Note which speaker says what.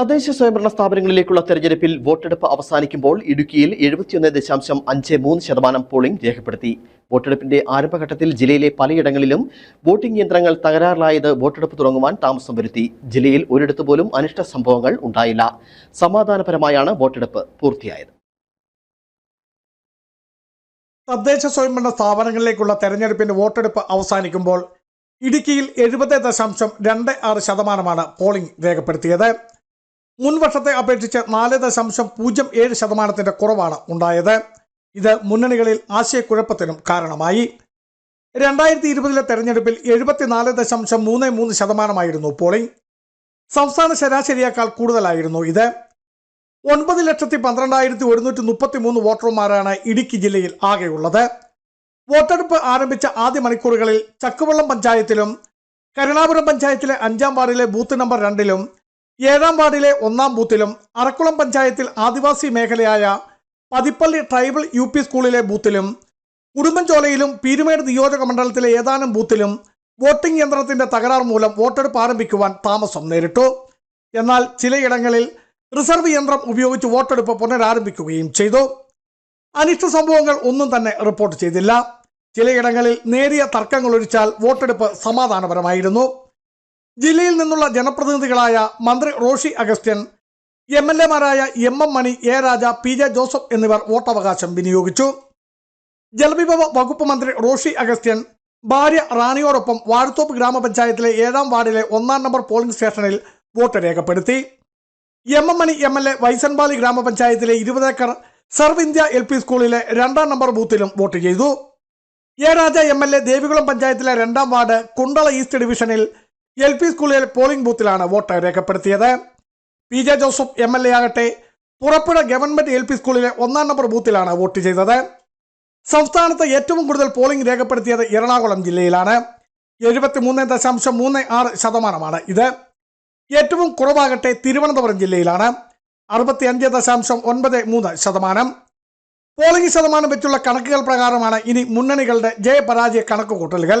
Speaker 1: തദ്ദേശ സ്വയംഭരണ സ്ഥാപനങ്ങളിലേക്കുള്ള തെരഞ്ഞെടുപ്പിൽ വോട്ടെടുപ്പ് അവസാനിക്കുമ്പോൾ ഇടുക്കിയിൽ എഴുപത്തിയൊന്ന് ദശാംശം അഞ്ച് മൂന്ന് ശതമാനം പോളിംഗ് രേഖപ്പെടുത്തി വോട്ടെടുപ്പിന്റെ ആരംഭഘട്ടത്തിൽ ജില്ലയിലെ പലയിടങ്ങളിലും വോട്ടിംഗ് യന്ത്രങ്ങൾ തകരാറിലായത് വോട്ടെടുപ്പ് തുടങ്ങുവാൻ താമസം വരുത്തി ജില്ലയിൽ ഒരിടത്തു പോലും അനിഷ്ട സംഭവങ്ങൾ ഉണ്ടായില്ല സമാധാനപരമായാണ് വോട്ടെടുപ്പ് പൂർത്തിയായത്
Speaker 2: തദ്ദേശ സ്വയംഭരണ സ്ഥാപനങ്ങളിലേക്കുള്ള തെരഞ്ഞെടുപ്പിന്റെ വോട്ടെടുപ്പ് അവസാനിക്കുമ്പോൾ ഇടുക്കിയിൽ എഴുപത് ദശാംശം രണ്ട് ആറ് ശതമാനമാണ് പോളിംഗ് രേഖപ്പെടുത്തിയത് മുൻവർഷത്തെ അപേക്ഷിച്ച് നാല് ദശാംശം പൂജ്യം ഏഴ് ശതമാനത്തിന്റെ കുറവാണ് ഉണ്ടായത് ഇത് മുന്നണികളിൽ ആശയക്കുഴപ്പത്തിനും കാരണമായി രണ്ടായിരത്തി ഇരുപതിലെ തെരഞ്ഞെടുപ്പിൽ എഴുപത്തിനാല് ദശാംശം മൂന്ന് മൂന്ന് ശതമാനമായിരുന്നു പോളിംഗ് സംസ്ഥാന ശരാശരിയേക്കാൾ കൂടുതലായിരുന്നു ഇത് ഒൻപത് ലക്ഷത്തി പന്ത്രണ്ടായിരത്തി ഒരുന്നൂറ്റി മുപ്പത്തി മൂന്ന് വോട്ടർമാരാണ് ഇടുക്കി ജില്ലയിൽ ആകെയുള്ളത് വോട്ടെടുപ്പ് ആരംഭിച്ച ആദ്യ മണിക്കൂറുകളിൽ ചക്കുവള്ളം പഞ്ചായത്തിലും കരുണാപുരം പഞ്ചായത്തിലെ അഞ്ചാം വാർഡിലെ ബൂത്ത് നമ്പർ രണ്ടിലും ഏഴാം വാർഡിലെ ഒന്നാം ബൂത്തിലും അറക്കുളം പഞ്ചായത്തിൽ ആദിവാസി മേഖലയായ പതിപ്പള്ളി ട്രൈബൽ യു പി സ്കൂളിലെ ബൂത്തിലും കുടുംബഞ്ചോലയിലും പീരുമേട് നിയോജക മണ്ഡലത്തിലെ ഏതാനും ബൂത്തിലും വോട്ടിംഗ് യന്ത്രത്തിന്റെ തകരാർ മൂലം വോട്ടെടുപ്പ് ആരംഭിക്കുവാൻ താമസം നേരിട്ടു എന്നാൽ ചിലയിടങ്ങളിൽ റിസർവ് യന്ത്രം ഉപയോഗിച്ച് വോട്ടെടുപ്പ് പുനരാരംഭിക്കുകയും ചെയ്തു അനിഷ്ട സംഭവങ്ങൾ ഒന്നും തന്നെ റിപ്പോർട്ട് ചെയ്തില്ല ചിലയിടങ്ങളിൽ നേരിയ തർക്കങ്ങൾ ഒഴിച്ചാൽ വോട്ടെടുപ്പ് സമാധാനപരമായിരുന്നു ജില്ലയിൽ നിന്നുള്ള ജനപ്രതിനിധികളായ മന്ത്രി റോഷി അഗസ്റ്റ്യൻ എം എൽ എമാരായ M M Mani A Raja P J Joseph എന്നിവർ വോട്ടവകാശം വിനിയോഗിച്ചു ജലവിഭവ വകുപ്പ് മന്ത്രി റോഷി അഗസ്റ്റ്യൻ ഭാര്യ റാണിയോടൊപ്പം വാഴത്തോപ്പ് ഗ്രാമപഞ്ചായത്തിലെ ഏഴാം വാർഡിലെ ഒന്നാം നമ്പർ പോളിംഗ് സ്റ്റേഷനിൽ വോട്ട് രേഖപ്പെടുത്തി M M Mani M L A Bison Valley ഗ്രാമപഞ്ചായത്തിലെ ഇരുപതേക്കർ സർവ് ഇന്ത്യ എൽ പി സ്കൂളിലെ രണ്ടാം നമ്പർ ബൂത്തിലും വോട്ട് ചെയ്തു A Raja M L A Devikulam പഞ്ചായത്തിലെ രണ്ടാം വാർഡ് കുണ്ടള ഈസ്റ്റ് ഡിവിഷനിൽ എൽ പി സ്കൂളിലെ പോളിംഗ് ബൂത്തിലാണ് വോട്ട് രേഖപ്പെടുത്തിയത് P J Joseph M L A ആകട്ടെ പുറപ്പുഴ ഗവൺമെന്റ് എൽ പി സ്കൂളിലെ ഒന്നാം നമ്പർ ബൂത്തിലാണ് വോട്ട് ചെയ്തത് സംസ്ഥാനത്ത് ഏറ്റവും കൂടുതൽ പോളിംഗ് രേഖപ്പെടുത്തിയത് എറണാകുളം ജില്ലയിലാണ് എഴുപത്തിമൂന്ന് ദശാംശം മൂന്ന് ആറ് ശതമാനമാണ് ഇത് ഏറ്റവും കുറവാകട്ടെ തിരുവനന്തപുരം ജില്ലയിലാണ് അറുപത്തി അഞ്ച് ദശാംശം ഒൻപത് മൂന്ന് ശതമാനം പോളിംഗ് ശതമാനം വെച്ചുള്ള കണക്കുകൾ പ്രകാരമാണ് ഇനി മുന്നണികളുടെ ജയപരാജയ കണക്കുകൂട്ടലുകൾ